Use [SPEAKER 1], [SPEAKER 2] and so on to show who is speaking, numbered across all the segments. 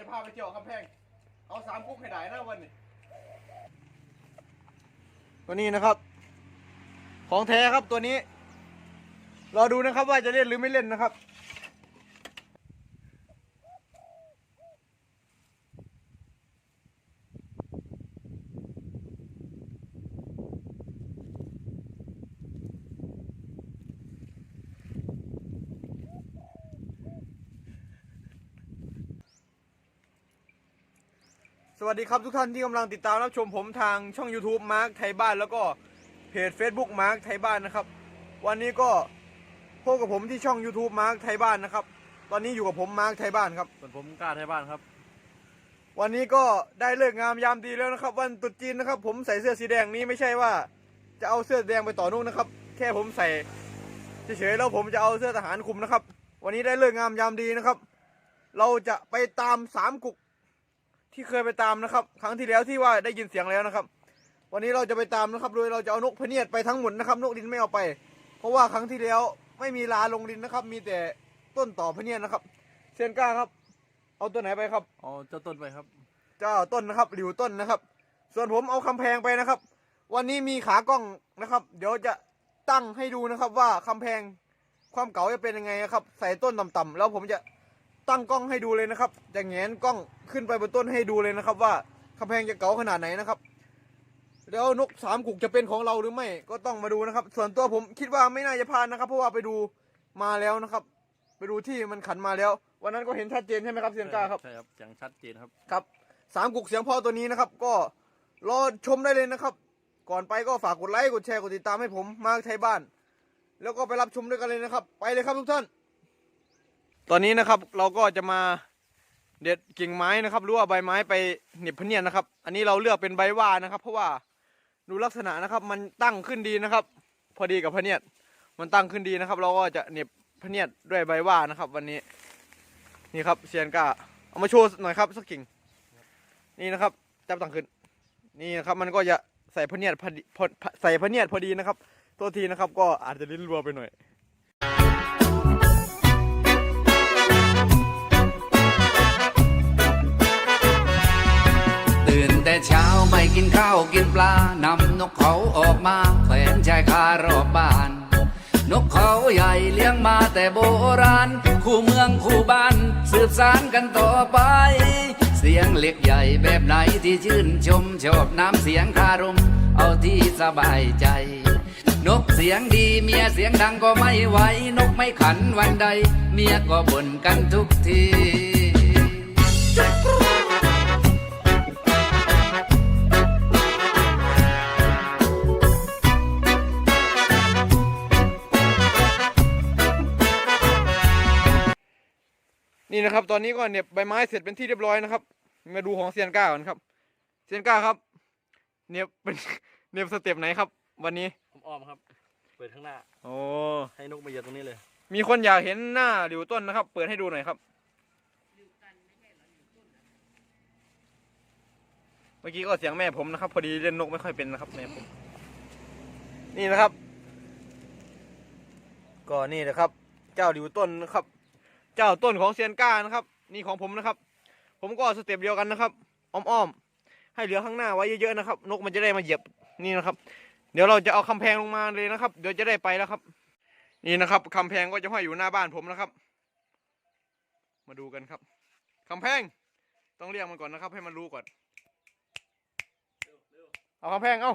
[SPEAKER 1] จะพาไปเที่ยวคำแพง เอาสามกุ๊กให้ได้นะวันนี้ตัวนี้นะครับ ของแท้ครับตัวนี้ รอดูนะครับว่าจะเล่นหรือไม่เล่นนะครับ วัสดีครับทุกท่านที่กำลังติดตามรับชมผมทางช่อง YouTube มาร์คไทยบ้านแล้วก็เพจ Facebook มาร์คไทยบ้านนะครับ วันนี้ก็พบกับผมที่ช่อง YouTube มาร์คไทยบ้านนะครับ ตอนนี้อยู่กับผมมาร์คไทยบ้านครับ
[SPEAKER 2] ส่วนผมกล้าไทยบ้านครับ
[SPEAKER 1] วันนี้ก็ได้เลิกงามยามดีแล้วนะครับ วันตรุษจีนนะครับ ผมใส่เสื้อสีแดงนี้ไม่ใช่ว่า จะเอาเสื้อแดงไปต่อนุ่งนะครับ แค่ผมใส่เฉยๆแล้วผมจะเอาเสื้อทหารคลุมนะครับ วันนี้ได้เลิกงามยามดีนะครับ เราจะไปตามสามกุก ที่เคยไปตามนะครับ ครั้งที่แล้วที่ว่าได้ยินเสียงแล้วนะครับ วันนี้เราจะไปตามนะครับ โดยเราจะเอานกพะเนียดไปทั้งหมดนะครับ นกดินไม่เอาไป เพราะว่าครั้งที่แล้วไม่มีลาลงดินนะครับ มีแต่ต้นต่อพะเนียดนะครับ เซยนก้าครับ เอาตัวไหนไปครับ
[SPEAKER 2] เอาเจ้าต้นไปครับ
[SPEAKER 1] เจ้าต้นนะครับหลิวต้นนะครับ ส่วนผมเอาคำแพงไปนะครับ วันนี้มีขากล้องนะครับ เดี๋ยวจะตั้งให้ดูนะครับว่าคำแพงความเก่าจะเป็นยังไงนะครับ ใส่ต้นต่ำๆแล้วผมจะ ตั้งกล้องให้ดูเลยนะครับจะแงนกล้องขึ้นไปบนต้นให้ดูเลยนะครับ ว่าคำแพงจะเก่าขนาดไหนนะครับแล้วนกสามกุกจะเป็นของเราหรือไม่ ก็ต้องมาดูนะครับ ส่วนตัวผมคิดว่าไม่น่าจะพลาดนะครับ เพราะว่าไปดูมาแล้วนะครับ ไปดูที่มันขันมาแล้ว วันนั้นก็เห็นชัดเจนใช่ไหมครับเซียนก้าครับ
[SPEAKER 2] ใช่ครับอย่างชัดเจนครับ
[SPEAKER 1] ครับสามกุกเสียงพ่อตัวนี้นะครับ ก็รอชมได้เลยนะครับ ก่อนไปก็ฝากกดไลค์กดแชร์กดติดตามให้ผมมาร์คไทยบ้าน แล้วก็ไปรับชมด้วยกันเลยนะครับ ไปเลยครับทุกท่าน ตอนนี้นะครับเราก็จะมาเด็ดกิ่งไม้นะครับหรือว่าใบไม้ไปเหน็บพเนียดนะครับ อันนี้เราเลือกเป็นใบว่านะครับ เพราะว่าดูลักษณะนะครับ มันตั้งขึ้นดีนะครับ พอดีกับพเนียดมันตั้งขึ้นดีนะครับ เราก็จะเหน็บพเนียดด้วยใบว่านะครับ วันนี้นี่ครับเซียนก้าเอามาโชว์หน่อยครับสักกิ่ง นี่นะครับจับตั้งขึ้น นี่นะครับ มันก็จะใส่พเนียดพอดีใส่พเนียดพอดีนะครับตัวทีนะครับ ก็อาจจะลิ้นรัวไปหน่อย
[SPEAKER 3] เช้าไม่กินข้าวกินปลานำนกเขาออกมาแขวนชายคารอบบ้าน นกเขาใหญ่เลี้ยงมาแต่โบราณ คู่เมืองคู่บ้าน สืบสานกันต่อไป เสียงเล็กใหญ่แบบไหนที่ชื่นชมชอบน้ำเสียงคารม เอาที่สบายใจ นกเสียงดีเมียเสียงดังก็ไม่ไหวนกไม่ขันวันใด เมียก็บ่นกันทุกที
[SPEAKER 1] นี่นะครับ ตอนนี้ก็เหน็บใบไม้เสร็จเป็นที่เรียบร้อยนะครับ มาดูของเซียนก้าก่อนครับ เซียนก้าครับเหน็บเป็นเหน็บสเต็ปไหนครับ วันนี้
[SPEAKER 2] ผมอ้อมครับ เปิดข้างหน้า
[SPEAKER 1] โอ้
[SPEAKER 2] ให้นกมาเหยียบตรงนี้เลย
[SPEAKER 1] มีคนอยากเห็นหน้าหลิวต้นนะครับ เปิดให้ดูหน่อยครับ เมื่อกี้ก็เสียงแม่ผมนะครับ พอดีเล่นนกไม่ค่อยเป็นนะครับแม่ผม นี่นะครับ ก็นี่นะครับ เจ้าหลิวต้นนะครับ เจ้าต้นของเซียนก้านะครับ นี่ของผมนะครับ ผมก็สเต็ปเดียวกันนะครับ อ้อมๆให้เหลือข้างหน้าไว้เยอะๆนะครับ นกมันจะได้มาเหยียบนี่นะครับ เดี๋ยวเราจะเอาคำแพงลงมาเลยนะครับ เดี๋ยวจะได้ไปแล้วครับ นี่นะครับคำแพงก็จะห้อยอยู่หน้าบ้านผมนะครับ มาดูกันครับคำแพงต้องเรียกมันก่อนนะครับ ให้มันรู้ก่อนเอาคำแพงเอา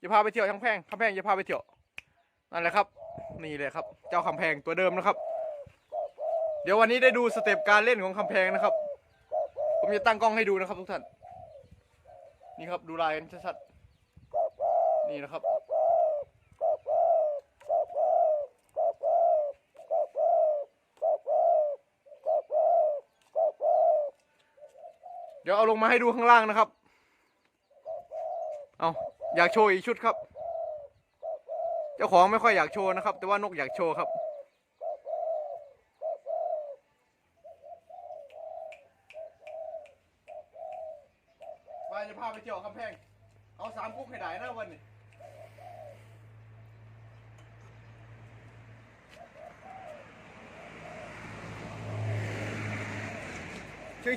[SPEAKER 1] จะพาไปเที่ยวคำแพงคำแพงจะพาไปเที่ยวนั่นแหละครับ นี่เลยครับ เจ้าคำแพงตัวเดิมนะครับ เดี๋ยววันนี้ได้ดูสเต็ปการเล่นของคำแพงนะครับ ผมจะตั้งกล้องให้ดูนะครับทุกท่าน นี่ครับดูลายกันชัดๆ นี่นะครับเดี๋ยวเอาลงมาให้ดูข้างล่างนะครับ เอาอยากโชว์อีกชุดครับ เจ้าของไม่ค่อยอยากโชว์นะครับ แต่ว่านกอยากโชว์ครับ ว่าจะพาไปเที่ยวคำแพง เอาสามกุ๊กให้ได้นะวันนี้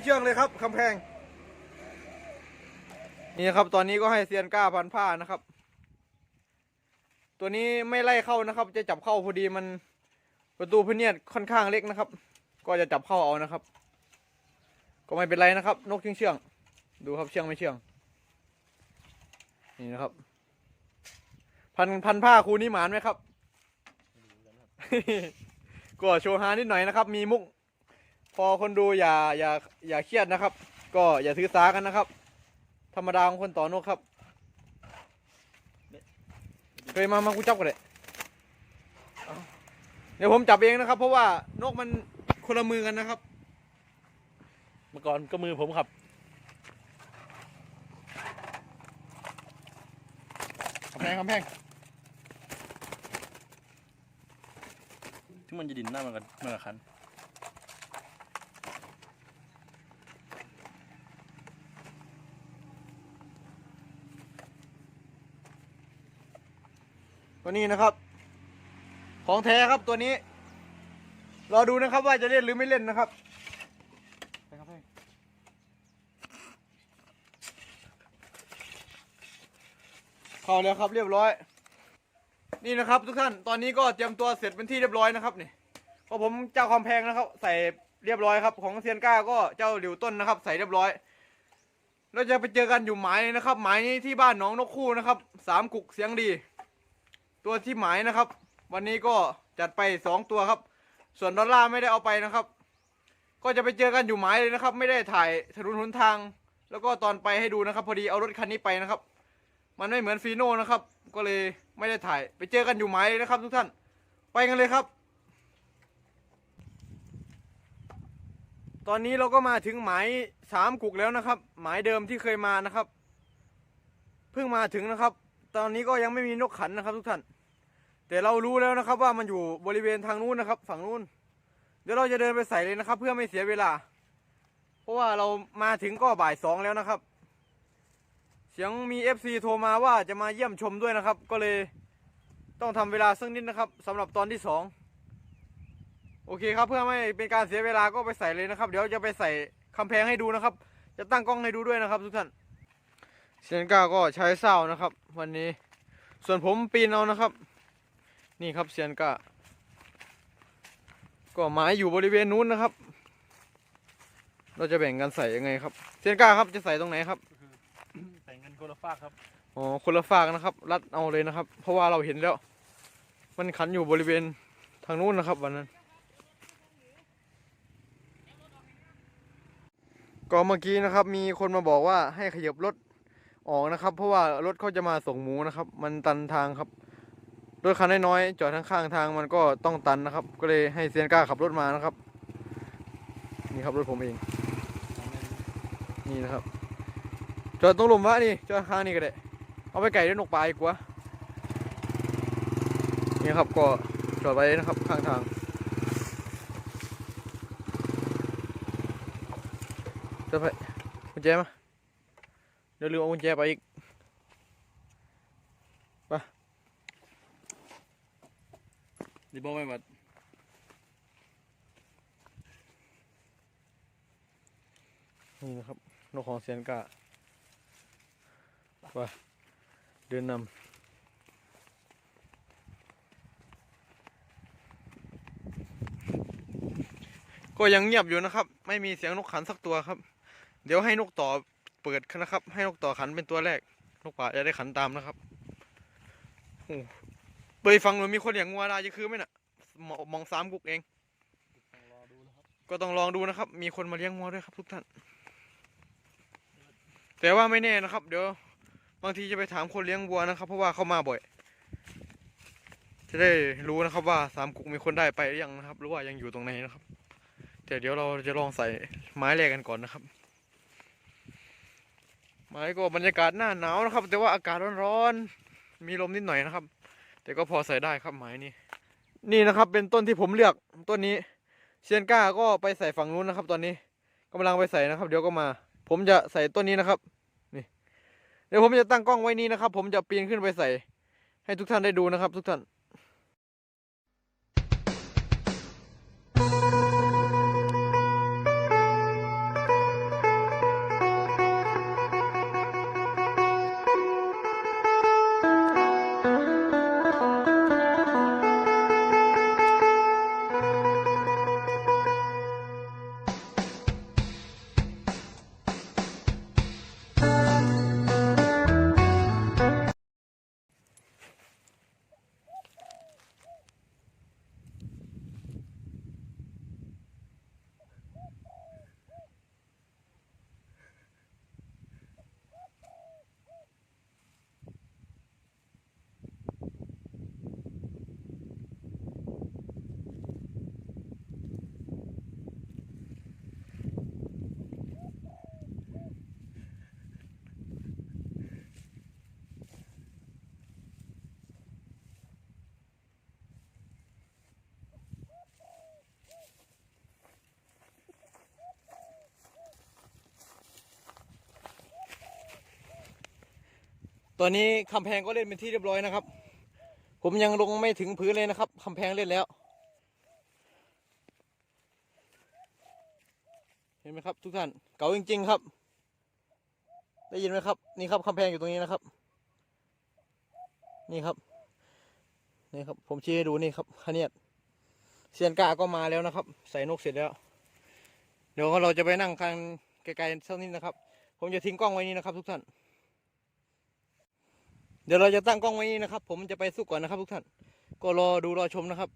[SPEAKER 1] เชื่องเลยครับคำแพง นี่นะครับ ตอนนี้ก็ให้เซียนก้าพันผ้านะครับ ตัวนี้ไม่ไล่เข้านะครับ จะจับเข้าพอดีมันประตูพเนียดค่อนข้างเล็กนะครับ ก็จะจับเข้าเอานะครับ ก็ไม่เป็นไรนะครับ นกเชื่องดูครับเชื่องไม่เชื่อง นี่นะครับ พันพันผ้าครูนี่หมานไหมครับ ก็โชว์ฮานิดหน่อยนะครับ มีมุก พอคนดูอย่าอย่าอย่าเครียดนะครับ ก็อย่าถือสากันนะครับ ธรรมดาของคนต่อนกครับ เคยมามากูจับกันเลยเอาเดี๋ยวผมจับเองนะครับ เพราะว่านกมันคนละมือกันนะครับ
[SPEAKER 2] เมื่อก่อนก็มือผมครับ
[SPEAKER 1] คำแพงคำแพง
[SPEAKER 2] ที่มันจะดินหน้ามันกันมันกับคัน
[SPEAKER 1] ตัวนี้นะครับ ของแท้ครับตัวนี้ รอดูนะครับว่าจะเล่นหรือไม่เล่นนะครับไปครับแพงเข้าแล้วครับเรียบร้อย นี่นะครับทุกท่านตอนนี้ก็เตรียมตัวเสร็จเป็นที่เรียบร้อยนะครับนี่ก็ผมเจ้าความแพงนะครับ ใส่เรียบร้อยครับ ของเซียนก้าก็เจ้าหลิวต้นนะครับ ใส่เรียบร้อยเราจะไปเจอกันอยู่หมายนะครับ หมายนี้ที่บ้านน้องนกคู่นะครับสามกุกเสียงดี ตัวที่หมายนะครับ วันนี้ก็จัดไปสองตัวครับ ส่วนดอลลาร์ไม่ได้เอาไปนะครับ ก็จะไปเจอกันอยู่หมายเลยนะครับ ไม่ได้ถ่ายถนนหนทาง แล้วก็ตอนไปให้ดูนะครับ พอดีเอารถคันนี้ไปนะครับ มันไม่เหมือนฟีโน่นะครับ ก็เลยไม่ได้ถ่าย ไปเจอกันอยู่หมายเลยนะครับ ทุกท่าน ไปกันเลยครับ ตอนนี้เราก็มาถึงหมายสามกุกแล้วนะครับ หมายเดิมที่เคยมานะครับ เพิ่งมาถึงนะครับ ตอนนี้ก็ยังไม่มีนกขันนะครับ ทุกท่าน แต่เรารู้แล้วนะครับ ว่ามันอยู่บริเวณทางนู้นนะครับ ฝั่งนู้น เดี๋ยวเราจะเดินไปใส่เลยนะครับ เพื่อไม่เสียเวลา เพราะว่าเรามาถึงก็บ่ายสองแล้วนะครับ เสียงมี FC โทรมาว่าจะมาเยี่ยมชมด้วยนะครับ ก็เลยต้องทำเวลาสักนิดนะครับสำหรับตอนที่สองโอเคครับเพื่อไม่เป็นการเสียเวลาก็ไปใส่เลยนะครับ เดี๋ยวจะไปใส่คำแพงให้ดูนะครับ จะตั้งกล้องให้ดูด้วยนะครับ ทุกท่าน เซียนก้าก็ใช้เศร้านะครับ วันนี้ ส่วนผมปีนเอานะครับ นี่ครับเซียนก้าก็หมายอยู่บริเวณนู้นนะครับ เราจะแบ่งกันใส่ยังไงครับเซียนก้าครับจะใส่ตรงไหนครับ
[SPEAKER 2] แต่งกันคนละฝากครับ
[SPEAKER 1] อ๋อคนละฝากนะครับ รัดเอาเลยนะครับ เพราะว่าเราเห็นแล้ว มันขันอยู่บริเวณทางนู้นนะครับ วันนั้น ก็เมื่อกี้นะครับ มีคนมาบอกว่าให้ขยับรถ ออกนะครับ เพราะว่ารถเขาจะมาส่งหมูนะครับ มันตันทางครับรถคันน้อยๆจอดทั้งข้างทางมันก็ต้องตันนะครับ ก็เลยให้เซียนก้าขับรถมานะครับ นี่ครับรถผมเอง นี่นะครับ จอดตรงหลุมวะนี่จอดข้างนี่ก็ได้ เอาไปไก่ด้วยนกปลาอีกวะนี่ครับก็จอดไว้นะครับข้างทางจะไปกุญแจมา เดี๋ยวลืมเอากุญแจไปอีก
[SPEAKER 2] ดิบอกไม่หมด
[SPEAKER 1] นี่นะครับนกของเซียนกาว่าเดินนำก็ยังเงียบอยู่นะครับ ไม่มีเสียงนกขันสักตัวครับ เดี๋ยวให้นกต่อ เปิดนะครับ ให้นกต่อขันเป็นตัวแรก นกป่าจะได้ขันตามนะครับโอ้เปฟังเลยมีคนอย่างงัวได้จะคือไหมน่ะมองมองสามกุกเอง ก็ต้องลองดูนะครับ มีคนมาเลี้ยงวัวด้วยครับ ทุกท่าน แต่ว่าไม่แน่นะครับ เดี๋ยวบางทีจะไปถามคนเลี้ยงวัวนะครับ เพราะว่าเขามาบ่อย จะได้รู้นะครับว่าสามกุกมีคนได้ไปหรือยังนะครับ หรือว่ายังอยู่ตรงไหนนะครับ แต่เดี๋ยวเราจะลองใส่ไม้แรกกันก่อนนะครับ ไม้ก็บรรยากาศหน้าหนาวนะครับ แต่ว่าอากาศร้อนๆมีลมนิดหน่อยนะครับ แต่ก็พอใส่ได้ครับไม้นี้นี่นะครับเป็นต้นที่ผมเลือกต้นนี้เซียนก้าก็ไปใส่ฝั่งนู้นนะครับ ตอนนี้กำลังไปใส่นะครับ เดี๋ยวก็มา ผมจะใส่ต้นนี้นะครับนี่เดี๋ยวผมจะตั้งกล้องไว้นี้นะครับ ผมจะปีนขึ้นไปใส่ ให้ทุกท่านได้ดูนะครับ ทุกท่าน ตอนนี้คำแพงก็เล่นเป็นที่เรียบร้อยนะครับ ผมยังลงไม่ถึงพื้นเลยนะครับคำแพงเล่นแล้ว เห็นไหมครับ ทุกท่านเก่าจริง ๆ ครับ ได้ยินไหมครับ นี่ครับคำแพงอยู่ตรงนี้นะครับ นี่ครับนี่ครับ ผมชี้ให้ดูนี่ครับขเนียดเซียนกาก็มาแล้วนะครับ ใส่นกเสร็จแล้ว เดี๋ยวเราจะไปนั่งข้างไกลๆสักนิดนะครับ ผมจะทิ้งกล้องไว้นี่นะครับ ทุกท่าน เดี๋ยวเราจะตั้งกล้องไว้นี่นะครับ ผมจะไปสู้ก่อนนะครับทุกท่าน ก็รอดูรอชมนะครับ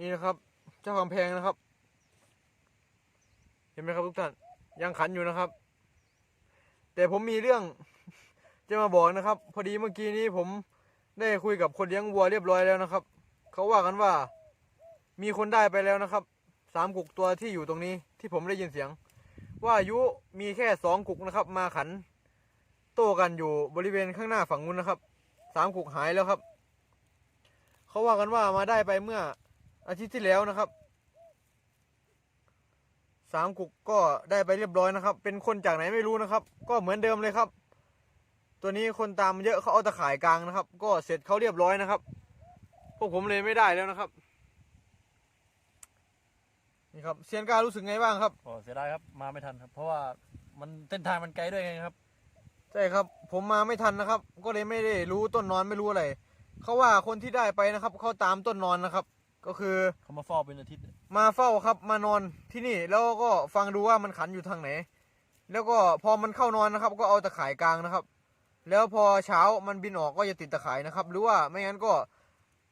[SPEAKER 1] นี่นะครับ เจ้าคำแพงนะครับ เห็นไหมครับทุกท่าน ยังขันอยู่นะครับ แต่ผมมีเรื่องจะมาบอกนะครับ พอดีเมื่อกี้นี้ผมได้คุยกับคนเลี้ยงวัวเรียบร้อยแล้วนะครับ เขาว่ากันว่า มีคนได้ไปแล้วนะครับสามกุกตัวที่อยู่ตรงนี้ที่ผมได้ยินเสียง ว่าอายุมีแค่สองกุกนะครับ มาขัน โต้กันอยู่บริเวณข้างหน้าฝั่งนู้นนะครับสามกุกหายแล้วครับ เขาว่ากันว่ามาได้ไปเมื่อ อาทิตย์ที่แล้วนะครับสามกุกก็ได้ไปเรียบร้อยนะครับ เป็นคนจากไหนไม่รู้นะครับ ก็เหมือนเดิมเลยครับ ตัวนี้คนตามเยอะเขาเอาตะข่ายกลางนะครับ ก็เสร็จเขาเรียบร้อยนะครับ พวกผมเลยไม่ได้แล้วนะครับ นี่ครับเซียนกล้ารู้สึกไงบ้างครับ
[SPEAKER 2] ก็เสียดายครับมาไม่ทันครับ เพราะว่ามันเส้นทางมันไกลด้วยไงครับ
[SPEAKER 1] ใช่ครับ ผมมาไม่ทันนะครับ ก็เลยไม่ได้รู้ต้นนอนไม่รู้อะไรเขาว่าคนที่ได้ไปนะครับเขาตามต้นนอนนะครับ ก็คือ
[SPEAKER 2] เขามาเฝ้าเป็นอาทิตย์
[SPEAKER 1] มาเฝ้าครับมานอนที่นี่แล้วก็ฟังดูว่ามันขันอยู่ทางไหน แล้วก็พอมันเข้านอนนะครับ ก็เอาตะข่ายกลางนะครับ แล้วพอเช้ามันบินออกก็จะติดตะข่ายนะครับ หรือว่าไม่งั้นก็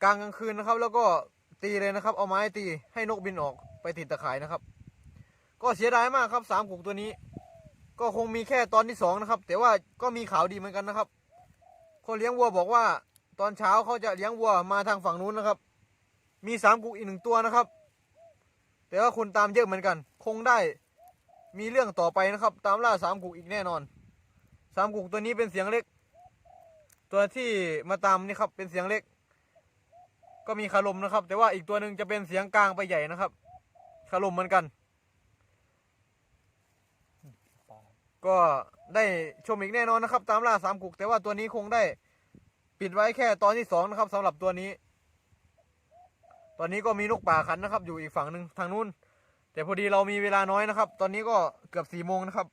[SPEAKER 1] กลางกลางคืนนะครับ แล้วก็ตีเลยนะครับ เอาไม้ตีให้นกบินออกไปติดตะข่ายนะครับ ก็เสียดายมากครับสามกุกตัวนี้ ก็คงมีแค่ตอนที่สองนะครับ แต่ว่าก็มีข่าวดีเหมือนกันนะครับคนเลี้ยงวัวบอกว่า ตอนเช้าเขาจะเลี้ยงวัวมาทางฝั่งนู้นนะครับ มีสามกุกอีกหนึ่งตัวนะครับ แต่ว่าคนตามเยอะเหมือนกัน คงได้มีเรื่องต่อไปนะครับ ตามล่าสามกุกอีกแน่นอนสามกุกตัวนี้เป็นเสียงเล็ก ตัวที่มาตามนี่ครับเป็นเสียงเล็ก ก็มีคารมนะครับ แต่ว่าอีกตัวหนึ่งจะเป็นเสียงกลางไปใหญ่นะครับคารมเหมือนกัน ก็ได้ชมอีกแน่นอนนะครับ ตามล่าสามกุกแต่ว่าตัวนี้คงได้ปิดไว้แค่ตอนที่สองนะครับสำหรับตัวนี้ ตอนนี้ก็มีนกป่าขันนะครับ อยู่อีกฝั่งหนึ่งทางนู้น แต่พอดีเรามีเวลาน้อยนะครับ ตอนนี้ก็เกือบสี่โมงนะครับ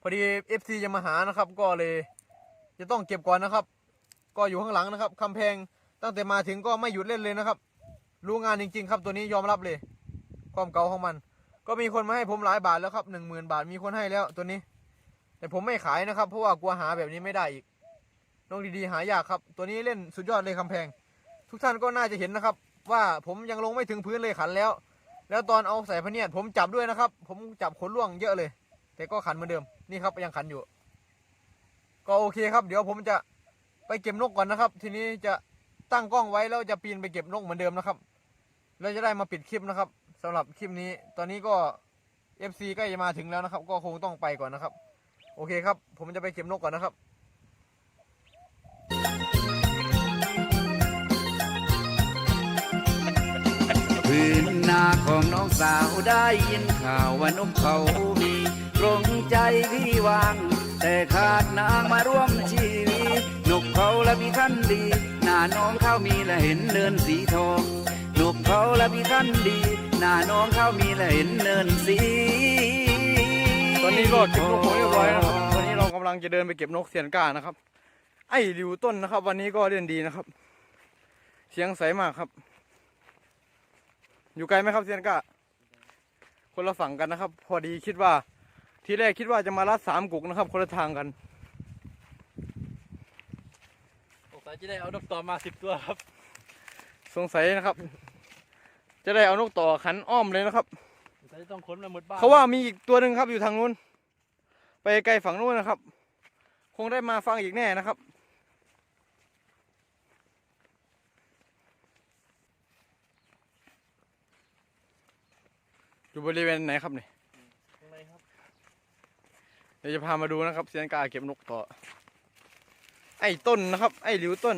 [SPEAKER 1] พอดี FC จะมาหานะครับ ก็เลยจะต้องเก็บก่อนนะครับ ก็อยู่ข้างหลังนะครับคำแพงตั้งแต่มาถึงก็ไม่หยุดเล่นเลยนะครับ รู้งานจริง ๆ ครับตัวนี้ยอมรับเลย ความเก่าของมัน ก็มีคนมาให้ผมหลายบาทแล้วครับหนึ่งหมื่นบาทมีคนให้แล้วตัวนี้ แต่ผมไม่ขายนะครับ เพราะว่ากลัวหาแบบนี้ไม่ได้อีกนกดีๆหายากครับ ตัวนี้เล่นสุดยอดเลยคำแพง ทุกท่านก็น่าจะเห็นนะครับ ว่าผมยังลงไม่ถึงพื้นเลยขันแล้ว แล้วตอนเอาใส่พะเนียดผมจับด้วยนะครับ ผมจับขนล่วงเยอะเลย แต่ก็ขันเหมือนเดิมนี่ครับยังขันอยู่ ก็โอเคครับ เดี๋ยวผมจะไปเก็บนกก่อนนะครับ ทีนี้จะตั้งกล้องไว้แล้วจะปีนไปเก็บนกเหมือนเดิมนะครับแล้วจะได้มาปิดคลิปนะครับสำหรับคลิปนี้ ตอนนี้ก็ FC ใกล้จะมาถึงแล้วนะครับ ก็คงต้องไปก่อนนะครับ โอเคครับ ผมจะไปเก็บนกก่อนนะครับ
[SPEAKER 3] ของน้องสาวได้ยินข่าวว่านกเขามีตรงใจพี่วาง แต่ขาดนางมาร่วมชีวิตนกเขาและมีขั้นดี หน้าน้องเขามีและเห็นเนินสีทองนกเขาและมีขั้นดี หน้าน้องเขามีและเห็นเนินสี
[SPEAKER 1] ตอนนี้ก็เก็บนกผมเรียบร้อยนะครับตอนนี้เรากำลังจะเดินไปเก็บนกเสียนก้านะครับ ไอ้ริวต้นนะครับ วันนี้ก็เล่นดีนะครับ เสียงใสมากครับ อยู่ไกลไหมครับเซียนก้าคนละฝั่งกันนะครับ พอดีคิดว่าทีแรกคิดว่าจะมาลัดสามกุกนะครับ คนละทางกัน
[SPEAKER 2] สงสัยจะได้เอานกต่อมาสิบตัวครับ
[SPEAKER 1] สงสัยนะครับ จะได้เอานกต่อขันอ้อมเลยนะครับ
[SPEAKER 2] สงสัยจะต้องขนมาหมดบ้าน
[SPEAKER 1] เขาว่ามีอีกตัวหนึ่งครับอยู่ทางนู้น ไปไกลฝั่งนู้นนะครับ คงได้มาฟังอีกแน่นะครับ อยู่บริเวณไหนครับนี่
[SPEAKER 2] ข้างในครับ
[SPEAKER 1] เดี๋ยวจะพามาดูนะครับเซียนกาเก็บนกต่อ ไอ้ต้นนะครับ ไอ้หลิวต้น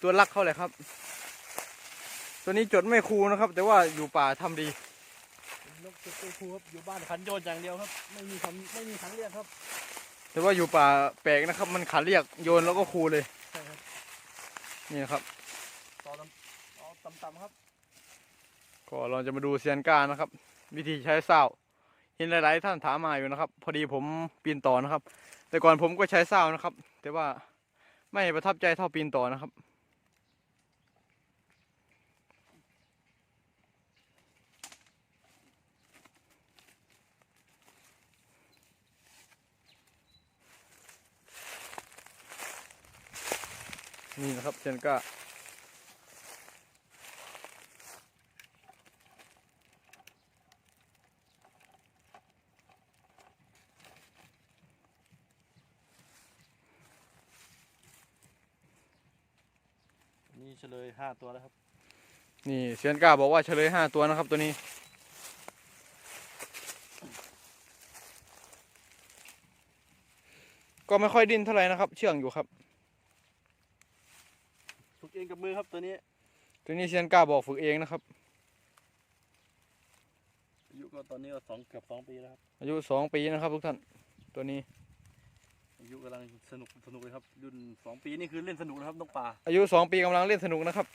[SPEAKER 1] ตัวรักเขาเลยครับ ตัวนี้จดไม่ครูนะครับ แต่ว่าอยู่ป่าทำดี
[SPEAKER 2] นกตัวครูครับอยู่บ้านขันโยนอย่างเดียวครับ ไม่มีขันไม่มีขันเรียกครับ
[SPEAKER 1] แต่ว่าอยู่ป่าแปลกนะครับ มันขันเรียกโยนแล้วก็ครูเลย
[SPEAKER 2] ใช่ครับ
[SPEAKER 1] นี่นะครับ
[SPEAKER 2] ต่อลำเอาต่ำๆครับ
[SPEAKER 1] ก็เราจะมาดูเซียนก้านะครับ วิธีใช้เศร้าเห็นหลายๆท่านถามมาอยู่นะครับ พอดีผมปีนต่อนะครับ แต่ก่อนผมก็ใช้เศร้านะครับ แต่ว่าไม่ประทับใจเท่าปีนต่อนะครับนี่นะครับเซียนก้า
[SPEAKER 2] นี่ เฉลยห้าตัวแล้วครับ
[SPEAKER 1] นี่เซียนก้าบอกว่าเฉลยห้าตัวนะครับตัวนี้ก็ไม่ค่อยดิ้นเท่าไหร่นะครับ เชื่องอยู่ครับ
[SPEAKER 2] ฝึกเองกับมือครับตัวนี้
[SPEAKER 1] ตัวนี้เซียนก้าบอกฝึกเองนะครับ
[SPEAKER 2] อายุก็ตอนนี้ก็สองเกือบสองปีแล้วครับ
[SPEAKER 1] อายุสองปีนะครับทุกท่านตัวนี้
[SPEAKER 2] อายุกำลังสนุกสนุกเลยครับรุ่นสองปีนี่คือเล่นสนุกนะครับนกป่า
[SPEAKER 1] อายุสองปีกำลังเล่นสนุกนะครับ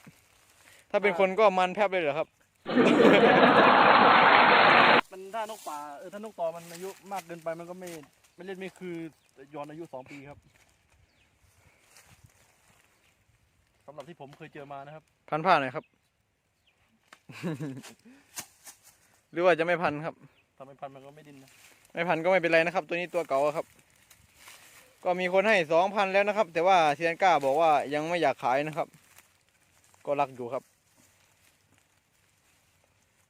[SPEAKER 1] ถ้าเป็นคนก็มันแพบเลยเหรอครับ
[SPEAKER 2] มันถ้านกป่าเออถ้านกต่อมันอายุมากเกินไปมันก็ไม่ไม่เล่นไม่คือย้อนอายุสองปีครับสำหรับที่ผมเคยเจอมานะครับ
[SPEAKER 1] พันผ้าหน่อยครับ หรือว่าจะไม่พันครับ
[SPEAKER 2] ทำให้พันธุ์มันก็ไม่ดิ้นนะ
[SPEAKER 1] ไม่พันก็ไม่เป็นไรนะครับ ตัวนี้ตัวเก่าครับ ก็มีคนให้สองพันแล้วนะครับ แต่ว่าเซียนก้าบอกว่ายังไม่อยากขายนะครับ ก็รักอยู่ครับ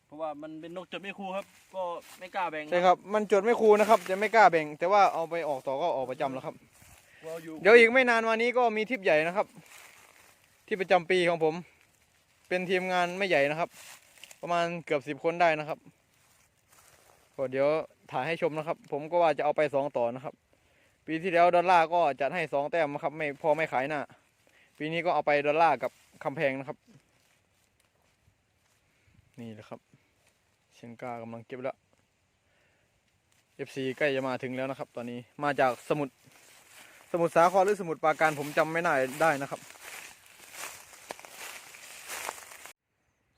[SPEAKER 2] เพราะว่ามันเป็นนกจดไม่คู่ครับ ก็ไม่กล้าแบ่ง
[SPEAKER 1] ใช่ครับ มันจดไม่คูนะครับจะไม่กล้าแบ่ง แต่ว่าเอาไปออกต่อก็ออกประจำแล้วครับ
[SPEAKER 2] เราอยู่
[SPEAKER 1] เดี๋ยวอีกไม่นานวันนี้ก็มีทริปใหญ่นะครับ ที่ประจำปีของผม เป็นทีมงานไม่ใหญ่นะครับ ประมาณเกือบสิบคนได้นะครับก็เดี๋ยวถ่ายให้ชมนะครับ ผมก็ว่าจะเอาไปสองต่อนะครับ ปีที่แล้วดอลลาร์ก็จัดให้สองแต้มนะครับ ไม่พอไม่ขายหน้า ปีนี้ก็เอาไปดอลลาร์กับคำแพงนะครับ นี่แหละครับเชียงกากำลังเก็บแล้ว FC ใกล้จะมาถึงแล้วนะครับ ตอนนี้มาจากสมุทรสมุทรสาครหรือสมุทรปราการผมจำไม่ได้ได้นะครับ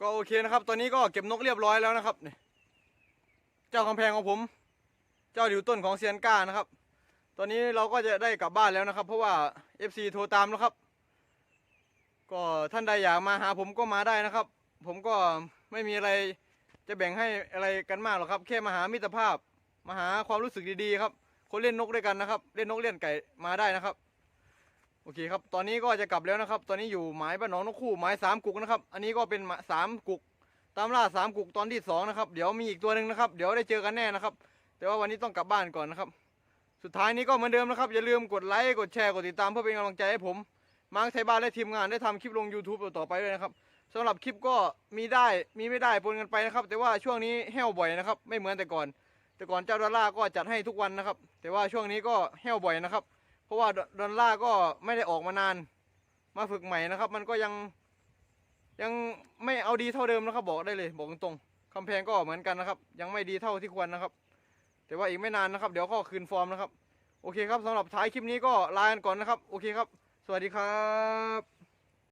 [SPEAKER 1] ก็โอเคนะครับ ตอนนี้ก็เก็บนกเรียบร้อยแล้วนะครับเจ้าคำแพงของผม เจ้าดิวต้นของเซียนก้านะครับ ตอนนี้เราก็จะได้กลับบ้านแล้วนะครับ เพราะว่า FC โทรตามแล้วครับ ก็ท่านใดอยากมาหาผมก็มาได้นะครับ ผมก็ไม่มีอะไรจะแบ่งให้อะไรกันมากหรอกครับ แค่มาหามิตรภาพ มาหาความรู้สึกดีๆครับ คนเล่นนกด้วยกันนะครับ เล่นนกเล่นไก่มาได้นะครับ โอเคครับ ตอนนี้ก็จะกลับแล้วนะครับ ตอนนี้อยู่หมายบ้านหนองนกคู่หมายสามกุกนะครับ อันนี้ก็เป็นหมายสามกุก ตามล่าสามกุกตอนที่สองนะครับ เดี๋ยวมีอีกตัวหนึ่งนะครับ เดี๋ยวได้เจอกันแน่นะครับ แต่ว่าวันนี้ต้องกลับบ้านก่อนนะครับ สุดท้ายนี้ก็เหมือนเดิมนะครับ อย่าลืมกดไลค์กดแชร์กดติดตามเพื่อเป็นกำลังใจให้ผมมาร์คไทยบ้านและทีมงานได้ทำคลิปลง YouTube ต่อไปด้วยนะครับสำหรับคลิปก็มีได้มีไม่ได้ปนกันไปนะครับ แต่ว่าช่วงนี้แห้วบ่อยนะครับ ไม่เหมือนแต่ก่อน แต่ก่อนเจ้าดอลลาร์ก็จัดให้ทุกวันนะครับ แต่ว่าช่วงนี้ก็แห้วบ่อยนะครับ เพราะว่าดอลลาร์ก็ไม่ได้ออกมานาน มาฝึกใหม่นะครับ มันก็ยังยังไม่เอาดีเท่าเดิมนะครับ บอกได้เลยบอกตรงๆคำแพงก็เหมือนกันนะครับ ยังไม่ดีเท่าที่ควรนะครับ แต่ว่าอีกไม่นานนะครับ เดี๋ยวก็คืนฟอร์มนะครับ โอเคครับสำหรับท้ายคลิปนี้ก็ลากันก่อนนะครับ โอเคครับ สวัสดีครับ